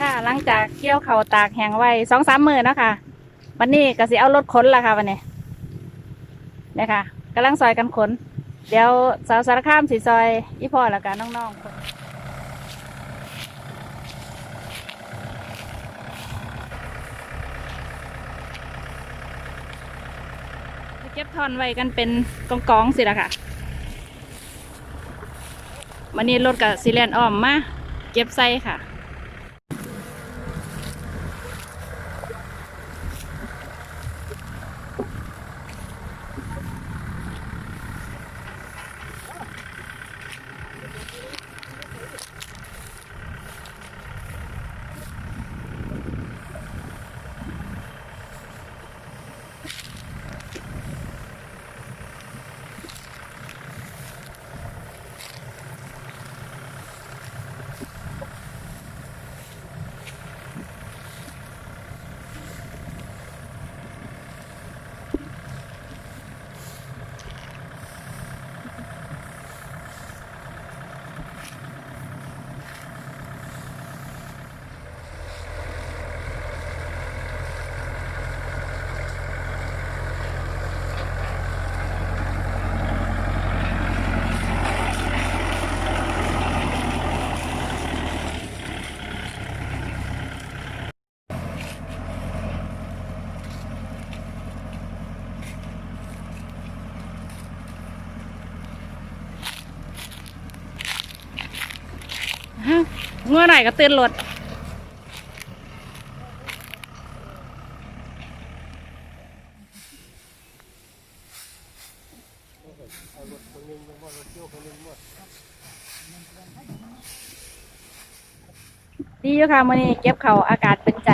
ค่ะ หลังจากเกี่ยวเขาตากแห้งไว้สองสามมือนะคะวันนี้ก็สิเอารถขนละค่ะวันนี้เนี่ยค่ะกำลังซอยกันขน เดี๋ยวสาวสารคามสีซอยอีพ่อแล้วกันน้องๆคนเก็บทอนไว้กันเป็นกองๆสิละค่ะวันนี้รถกับซีเลียนอ้อมมาเก็บใส่ค่ะ ฮะงัวหน่ก็เตื่นรถดีอยู่ค่ะมื่อนี้เก็บเขาอากาศเป็นใจ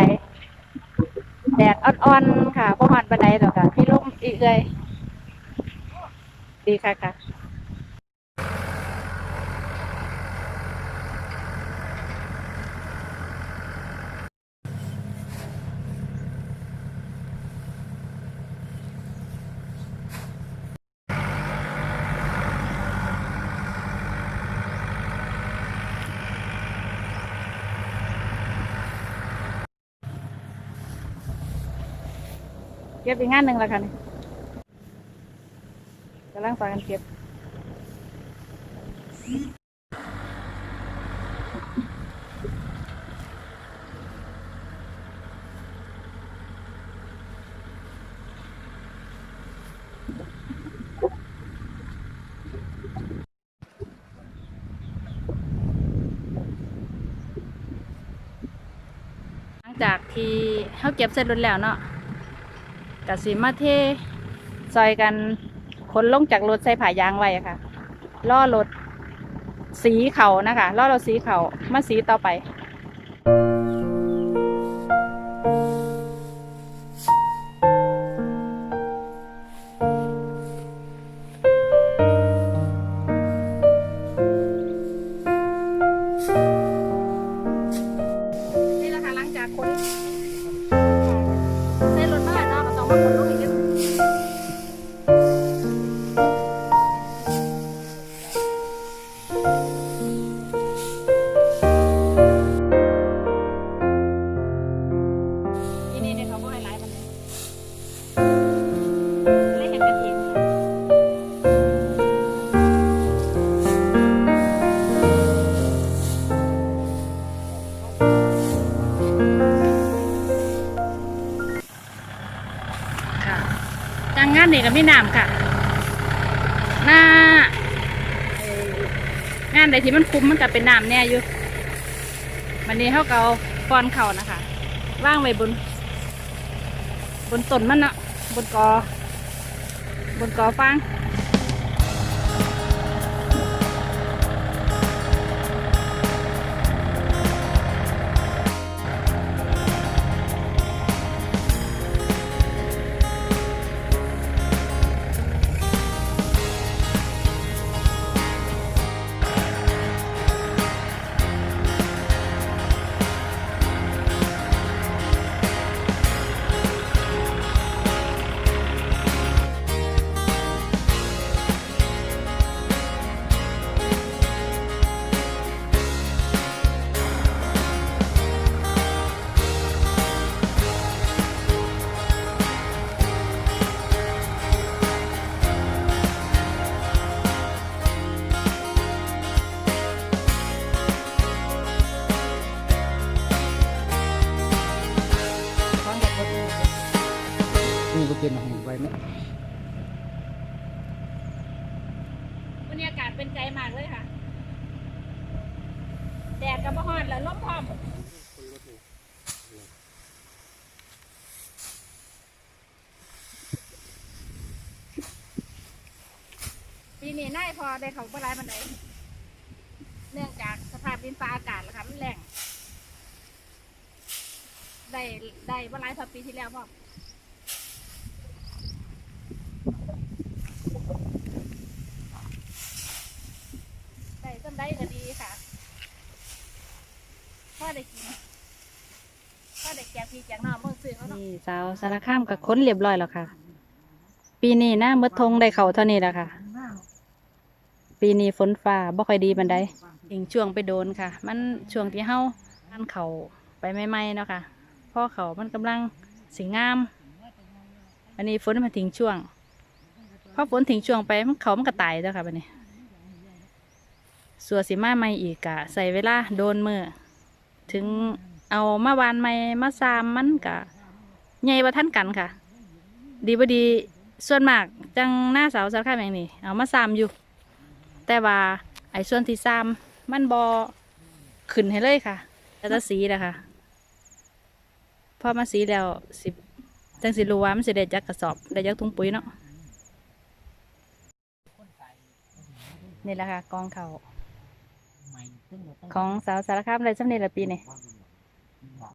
แดดอ่อนๆค่ะพวกหอนบันไดหรอกค่ะพี่ลุงอีกเลย ดีค่ะค่ะ เก็บอีกงานหนึ่งแล้วค่ะนี่กำลังสอนกันเก็บหลังจากที่เขาเก็บเสร็จรถแล้วเนาะ กสิมาเทซอยกันขนลงจากรถใส่ผายางไว้ค่ะล่อรถสีเขานะคะล่อรถสีเขามาสีต่อไปนี่แหละค่ะหลังจากขนานนี่ก็มีน้ำค่ะหน้างานใดที่มันคุ้มมันก็เป็นน้ำแน่อยู่วันนี้เขาก็เกาฟอนเข่านะคะว่างไว้บน บนต้นมันเนาะบนกอ บนกอฟาง กินของไว้ไหมวันนี้อากาศเป็นใจมากเลยค่ะแดดกับบ่ฮอนแล้วลมพร้อมปีนี้น่ายพอได้เขาบ่ร้ายมันไดเนื่องจากสภาพดินฟ้าอากาศล่ะค่ะมันแรงได้ได้บ่ร้ายเท่าปีที่แล้วพ่อได้ต้ นได้ก็ดีค่ะพ่อได้กินพ่อได้แจกพี่แจกน้องเมื่อซื้อเขาเนาะนี่สาวสารคามกับค้นเรียบร้อยแล้วค่ะ ปีนี้หน้ามืดทงได้เขาเท่านี้แหละค่ะ ปีนี้ฝนฟ้าบ่ค่อยดีบันไดถึงช่วงไปโดนค่ะ มันช่วงที่เฮาอันเขาไปใหม่ๆเนาะค่ะพราะเขามันกำลังสิงาม อันนี้ฝนมาถึงช่วงพอฝนถึงช่วงไปมันเขามันก็ตายแล้วค่ะบัดนี้ ส่วนสิมาใหม่อีกกะใส่เวลาโดนมือถึงเอามาวานใหม่มาซามมันกะใหญ่ว่าท่านกันค่ะ ดีบ่ดีส่วนมากจังหน้าเสาสารคามอย่างนี้เอามาซามอยู่ แต่ว่าไอ้ส่วนที่ซามมันบอขึ้นให้เลยค่ะแล้วจะสีนะคะพอมาสีแล้วสิจังสิรู้ว่ามันสิได้จักกระสอบได้จักถุงปุ๋ยเนาะนี่แหละค่ะกองเขาว ของสาวสารคามเลยสำเร็จละปีนี่